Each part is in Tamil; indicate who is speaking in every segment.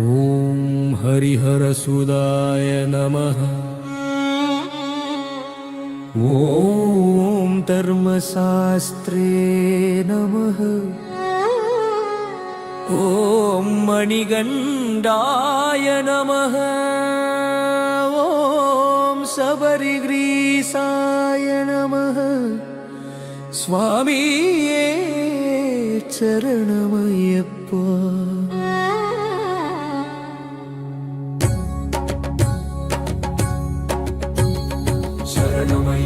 Speaker 1: ॐ हरिहरसुदाय नमः। ॐ धर्मशास्त्रे नमः। ॐ मणिगण्डाय नमः। ॐ सबरिग्रीसाय नमः। स्वामी ये चरणमय्यप्प।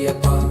Speaker 2: qui est pas.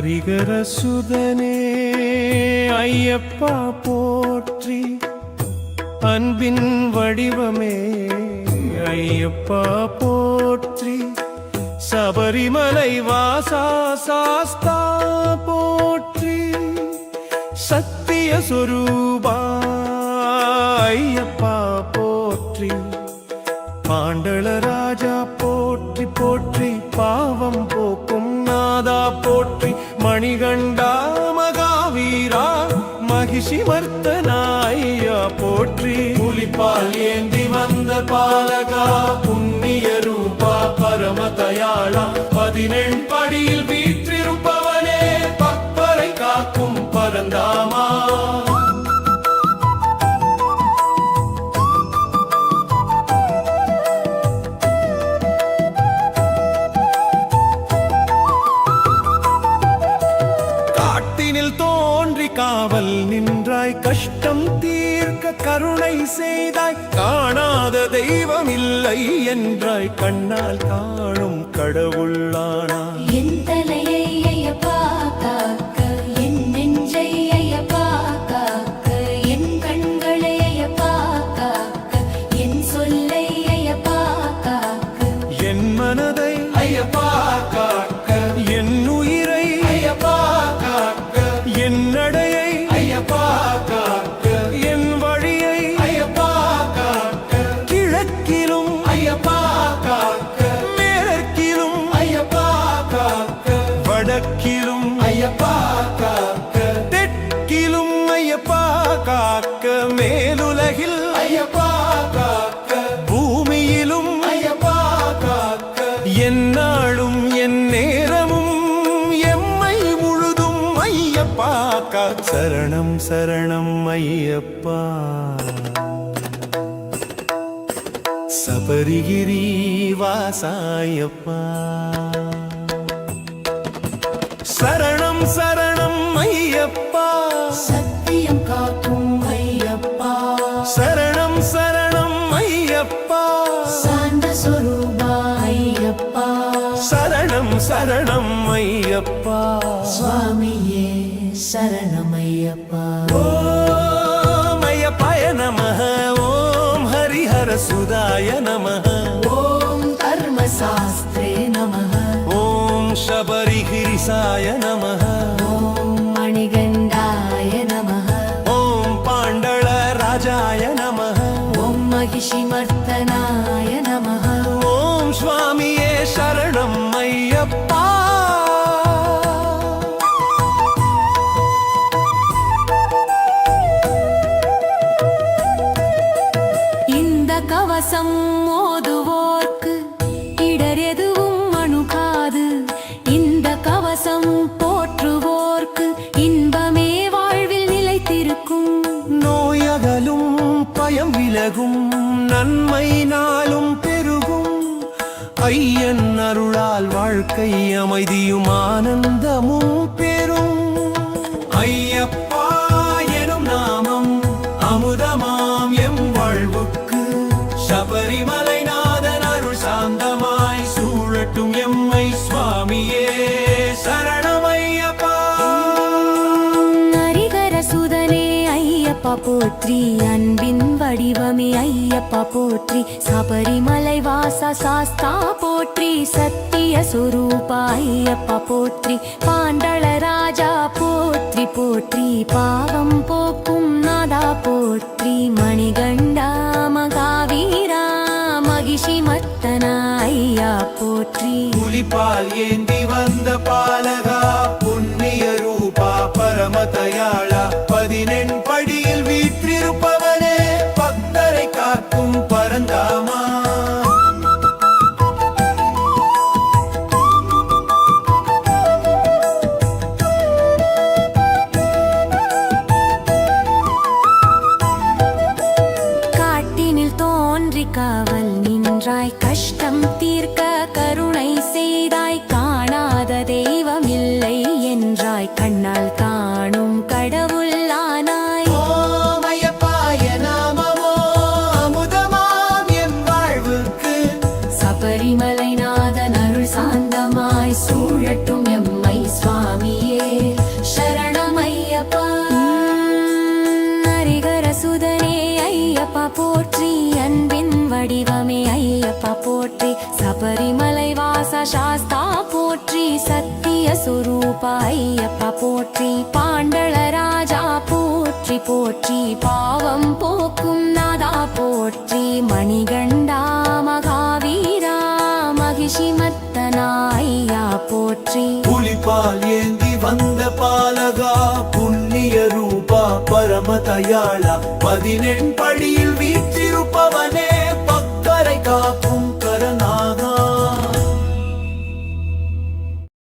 Speaker 2: ஹரிகர சுதனே ஐயப்பா போற்றி. அன்பின் வடிவமே ஐயப்பா போற்றி. சபரிமலை வாசா சாஸ்தா போற்றி. சத்திய சொரூபா ஐயப்பா மகிஷி போற்றி. புலிப்பால் ஏந்தி வந்த பாலகா புண்ணிய ரூபா பரம தயாளா. பதினெண் படியில் வீ காவல் நின்றாய் கஷ்டம் தீர்க்க கருணை செய்தாய் காணாத தெய்வம் இல்லை என்றாய் கண்ணால் காணும் கடவுளானாய்
Speaker 3: என் தலையை
Speaker 2: சரணம் ஐயப்பா. சபரிகிரி வாசாயப்பா. சரணம் சரணம் ஐயப்பா.
Speaker 3: சத்தியம் காக்கும் ஐயப்பா.
Speaker 2: சரணம் சரணம் ஐயப்பா.
Speaker 3: சாந்த சொரூபா ஐயப்பா.
Speaker 2: சரணம் சரணம் ஐயப்பா.
Speaker 3: சுவாமியே சரணம். धर्मशास्त्राय नमः। ॐ धर्मशास्त्रे नमः। ॐ शबरिहिरिसाय
Speaker 2: नमः। பயம் நன்மை நாளும் பெருகும். ஐயன் அருளால் வாழ்க்கை அமைதியும் ஆனந்தமும் பெறும். ஐயப்பா எனும் நாமம் அமுதமாம் எம் வாழ்வுக்கு. சபரிமலை நாதன் அருள் சாந்தமாய் சூழட்டும் எம்மை சுவாமியே சரணமையப்பா.
Speaker 3: ஹரிகர சுதனே ஐயப்பா போற்றி அன்பின் வடிவமே ஐயப்பா போற்றி. சபரிமலை வாசா சாஸ்தா போற்றி. சத்திய சுரூபா ஐயப்பா போற்றி. பாண்டள ராஜா போற்றி போற்றி. பாவம் போக்கும் நாதா போற்றி. மணிகண்டா மகாவீரா மகிஷி மத்தனா ஐயா போற்றி.
Speaker 2: புலிப்பால் ஏந்தி வந்த பாலகா புண்ணிய ரூபா
Speaker 3: பரமதயாளா மகிழ்ச்சியாய் சூழட்டும் எம்மை சுவாமியே. சரணமையப்பா. ஹரிகர சுதனே ஐயப்பா போற்றி. அன்பின் வடிவமே ஐயப்பா போற்றி. சபரிமலை வாச சாஸ்தா போற்றி. சத்திய சுரூபா ஐயப்பா போற்றி. பாண்டள போற்றி. பாவம் போக்கும்
Speaker 2: பால் ஏந்தி வந்த பாலகா புண்ணிய ரூபா பரம தயாளா பதினெண் படியில் வீற்றிருப்பவனே பக்கரை காக்கும்